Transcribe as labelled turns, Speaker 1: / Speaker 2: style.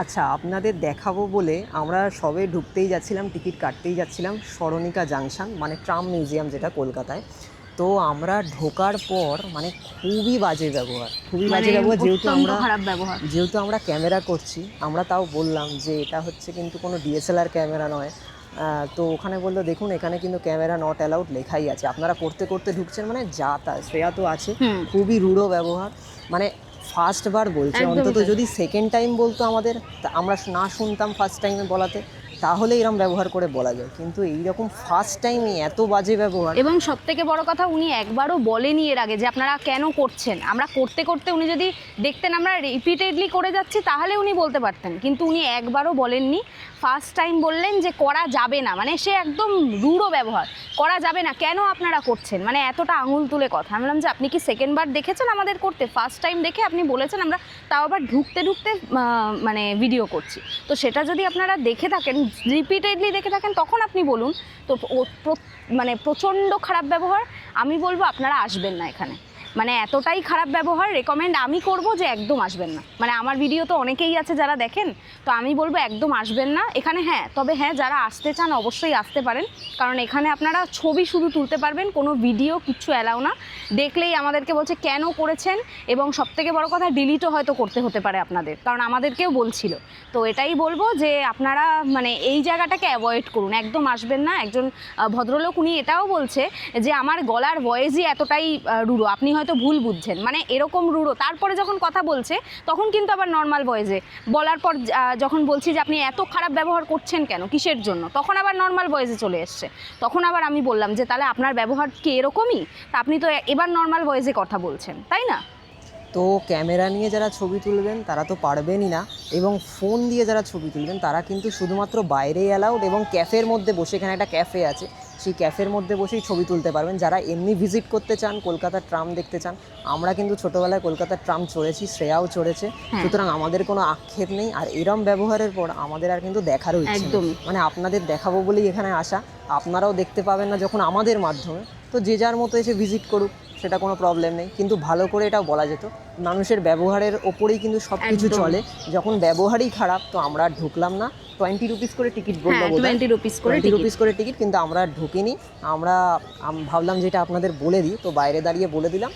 Speaker 1: আচ্ছা আপনাদের দেখাবো বলে আমরা সবে ঢুকতেই যাচ্ছিলাম টিকিট কাটতেই যাচ্ছিলাম স্মরণিকা জাংশন মানে ট্রাম মিউজিয়াম যেটা কলকাতায়। তো আমরা ঢোকার পর মানে খুবই বাজে ব্যবহার খুবই বাজে
Speaker 2: মানে
Speaker 1: ব্যবহার যেহেতু আমরা
Speaker 2: খারাপ ব্যবহার।
Speaker 1: যেহেতু আমরা ক্যামেরা করছি আমরা তাও বললাম যে এটা হচ্ছে কিন্তু কোনো ডিএসএলআর ক্যামেরা নয়। তো ওখানে বলল দেখুন এখানে কিন্তু ক্যামেরা নট অ্যালাউড লেখাই আছে। আপনারা করতে করতে ঢুকছেন মানে যা তা শ্রেয়া তো আছে। খুবই রূঢ় ব্যবহার। মানে ফার্স্ট বার বলছে অন্তত যদি সেকেন্ড টাইম বলতো আমাদের আমরা না শুনতাম ফার্স্ট টাইমে বলাতে তাহলে এরকম ব্যবহার করে বলা যায়। কিন্তু এইরকম ফার্স্ট টাইমে এত বাজে ব্যবহার।
Speaker 2: এবং সব থেকে বড় কথা উনি একবারও বলেনি এর আগে যে আপনারা কেন করছেন। আমরা করতে করতে উনি যদি দেখতেন আমরা রিপিটেডলি করে যাচ্ছি তাহলে উনি বলতে পারতেন। কিন্তু উনি একবারও বলেননি। ফার্স্ট টাইম বললেন যে করা যাবে না। মানে সে একদম রূঢ় ব্যবহার। করা যাবে না, কেন আপনারা করছেন? মানে এতটা আঙুল তুলে কথা। আমি বললাম যে, আপনি কি সেকেন্ডবার দেখেছেন আমাদের করতে? ফার্স্ট টাইম দেখে আপনি বলেছেন, আমরা তাও আবার ঢুকতে ঢুকতে মানে ভিডিও করছি। তো সেটা যদি আপনারা দেখে থাকেন রিপিটেডলি দেখে থাকেন, তখন আপনি বলুন। তো মানে প্রচণ্ড খারাপ ব্যবহার, আমি বলব আপনারা আসবেন না এখানে। মানে এতটাই খারাপ ব্যবহার রেকমেন্ড আমি করব যে একদম আসবেন না। মানে আমার ভিডিও তো অনেকেই আছে যারা দেখেন, তো আমি বলব একদম আসবেন না। এখানে হ্যাঁ তবে হ্যাঁ যারা আসতে চান অবশ্যই আসতে পারেন। কারণ এখানে আপনারা ছবি শুধু তুলতে পারবেন, কোনো ভিডিও কিচ্ছু অ্যালাউ না। দেখলেই আমাদেরকে বলছে কেন করেছেন, এবং সবথেকে বড় কথা ডিলিটও হয়তো করতে হতে পারে আপনাদের। কারণ আমাদেরকেও বলছিল। তো এটাই বলব যে আপনারা মানে এই জায়গাটাকে অ্যাভয়েড করুন। একদম আসবেন না। একজন ভদ্রলোক উনি এটাও বলছে যে, আমার গলার ভয়েসই এতটাই রুড়ো আপনি হয়তো ভুল বুঝছেন। মানে এরকম রুড়ো তারপরে যখন কথা বলছে, তখন কিন্তু আবার নর্মাল ভয়েসে বলার পর যখন বলছি যে আপনি এত খারাপ ব্যবহার করছেন কেন, কিসের জন্য? তখন আবার নর্মাল ভয়েসে চলে এসছে। তখন আবার আমি বললাম যে, তাহলে আপনার ব্যবহার কি এরকমই? তা আপনি তো এবার নর্মাল ভয়েসে কথা বলছেন, তাই না?
Speaker 1: তো ক্যামেরা নিয়ে যারা ছবি তুলবেন, তারা তো পারবেনই না। এবং ফোন দিয়ে যারা ছবি তুলবেন, তারা কিন্তু শুধুমাত্র বাইরেই অ্যালাউড এবং ক্যাফের মধ্যে বসে এখানে একটা ক্যাফে আছে। সেই ক্যাফের মধ্যে বসেই ছবি তুলতে পারবেন। যারা এমনি ভিজিট করতে চান কলকাতার ট্রাম দেখতে চান আমরা কিন্তু ছোটোবেলায় কলকাতার ট্রাম চড়েছি শ্রেয়াও চড়েছে।
Speaker 2: হ্যাঁ।
Speaker 1: সুতরাং আমাদের কোনো আক্ষেপ নেই। আর এরম ব্যবহারের পর আমাদের আর কিন্তু দেখারও ইচ্ছে। মানে আপনাদের দেখাবো বলেই এখানে আসা। আপনারাও দেখতে পাবেন না যখন আমাদের মাধ্যমে। তো যে যার মতো এসে ভিজিট করুক। সেটা কোনো প্রবলেম নেই। কিন্তু ভালো করে এটাও বলা যেত মানুষের ব্যবহারের ওপরেই কিন্তু সব কিছু চলে। যখন ব্যবহারই খারাপ তো আমরা আর ঢুকলাম না। টোয়েন্টি রুপিস করে টিকিট
Speaker 2: হ্যাঁ টোয়েন্টি রুপিস করে
Speaker 1: টোয়েন্টি রুপিস করে টিকিট কিন্তু আমরা আর ঢুকিনি। আমরা ভাবলাম যেটা আপনাদের বলে দিই। তো বাইরে দাঁড়িয়ে বলে দিলাম।